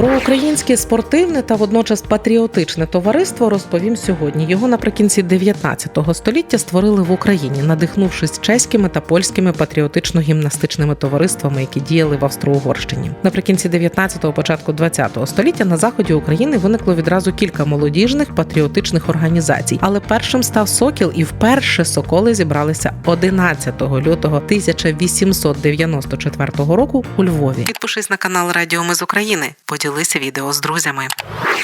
Про українське спортивне та водночас патріотичне товариство розповім сьогодні. Його наприкінці 19 століття створили в Україні, надихнувшись чеськими та польськими патріотично-гімнастичними товариствами, які діяли в Австро-Угорщині. Наприкінці 19-го, початку 20-го століття на заході України виникло відразу кілька молодіжних патріотичних організацій, але першим став Сокіл, і вперше соколи зібралися 11 лютого 1894 року у Львові. Підпишись на канал Радіо Ми з України. Поділися відео з друзями.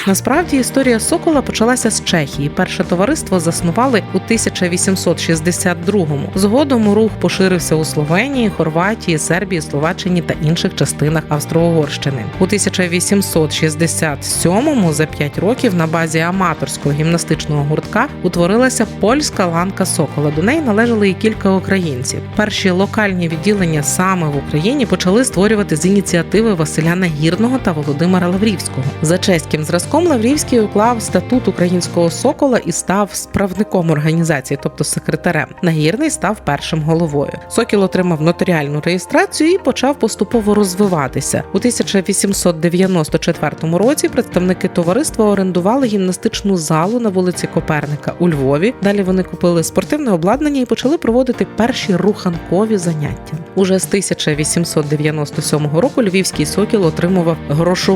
Насправді історія Сокола почалася з Чехії. Перше товариство заснували у 1862-му. Згодом рух поширився у Словенії, Хорватії, Сербії, Словаччині та інших частинах Австро-Угорщини. У 1867-му за 5 років на базі аматорського гімнастичного гуртка утворилася польська ланка Сокола. До неї належали і кілька українців. Перші локальні відділення саме в Україні почали створювати з ініціативи Василя Нагірного та Володимира Лаврівського. За чеським зразком Лаврівський уклав статут українського сокола і став справником організації, тобто секретарем. Нагірний став першим головою. Сокіл отримав нотаріальну реєстрацію і почав поступово розвиватися. У 1894 році представники товариства орендували гімнастичну залу на вулиці Коперника у Львові. Далі вони купили спортивне обладнання і почали проводити перші руханкові заняття. Уже з 1897 року Львівський сокіл отримував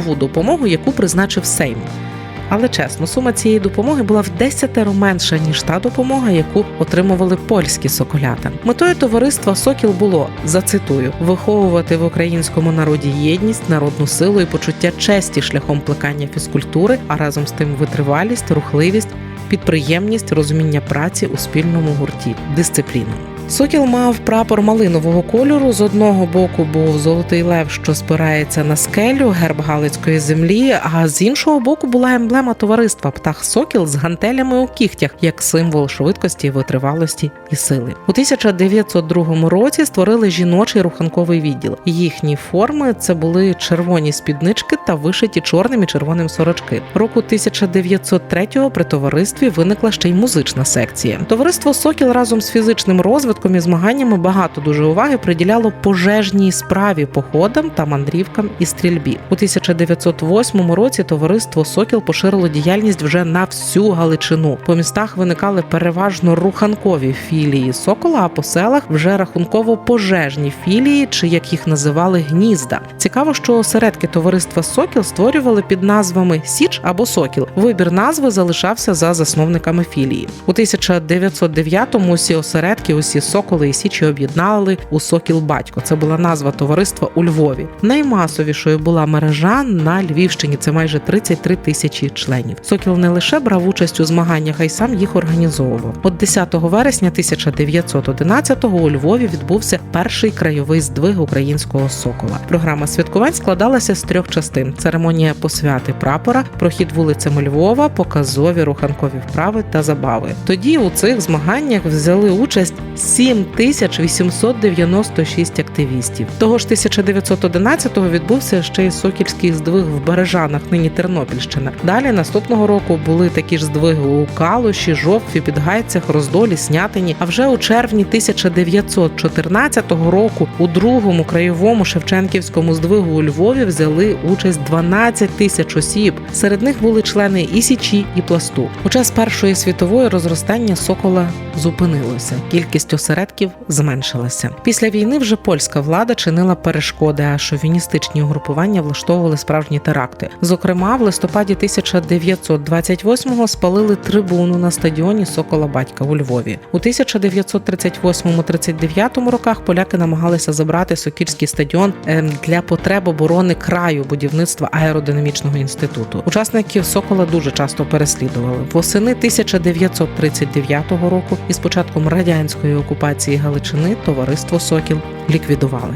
грошову допомогу, яку призначив Сейм. Але чесно, сума цієї допомоги була в десятеро менша ніж та допомога, яку отримували польські соколята. Метою товариства Сокіл було зацитую виховувати в українському народі єдність, народну силу і почуття честі шляхом плекання фізкультури, а разом з тим витривалість, рухливість, підприємність, розуміння праці у спільному гурті, дисципліну. Сокіл мав прапор малинового кольору. З одного боку був золотий лев, що спирається на скелю, герб Галицької землі. А з іншого боку була емблема товариства птах Сокіл з гантелями у кігтях, як символ швидкості, витривалості і сили. У 1902 році створили жіночий руханковий відділ. Їхні форми це були червоні спіднички та вишиті чорним і червоним сорочки. Року 1903-го при товаристві виникла ще й музична секція. Товариство Сокіл разом з фізичним розвитком і змаганнями багато дуже уваги приділяло пожежній справі, походам та мандрівкам і стрільбі. У 1908 році товариство Сокіл поширило діяльність вже на всю Галичину. По містах виникали переважно руханкові філії Сокола, а по селах вже рахунково пожежні філії, чи як їх називали гнізда. Цікаво, що осередки товариства Сокіл створювали під назвами Січ або Сокіл. Вибір назви залишався за засновниками філії. У 1909-му усі осередки, усі соколи і січі об'єднали у Сокіл Батько. Це була назва товариства у Львові. Наймасовішою була мережа на Львівщині. Це майже 33 тисячі членів. Сокіл не лише брав участь у змаганнях, а й сам їх організовував. От 10 вересня 1911-го у Львові відбувся перший крайовий здвиг українського сокола. Програма святкувань складалася з трьох частин: церемонія посвяти прапора, прохід вулицями Львова, показові руханкові вправи та забави. Тоді у цих змаганнях взяли участь 7896 активістів. Того ж 1911-го відбувся ще й сокільський здвиг в Бережанах, нині Тернопільщина. Далі наступного року були такі ж здвиги у Калуші, Жовтві, Підгайцях, Роздолі, Снятині. А вже у червні 1914 року у другому краєвому Шевченківському здвигу у Львові взяли участь 12 тисяч осіб. Серед них були члени і січі, і пласту. У час Першої світової розростання сокола зупинилося. Кількість осередків зменшилася. Після війни вже польська влада чинила перешкоди, а шовіністичні угрупування влаштовували справжні теракти. Зокрема, в листопаді 1928-го спалили трибуну на стадіоні Сокола Батька у Львові. У 1938-39 роках поляки намагалися забрати Сокільський стадіон ем, для потреб оборони краю будівництва аеродинамічного інституту. Учасників Сокола дуже часто переслідували. Восени 1939 року із початком радянської окупації Галичини товариство Сокіл ліквідували.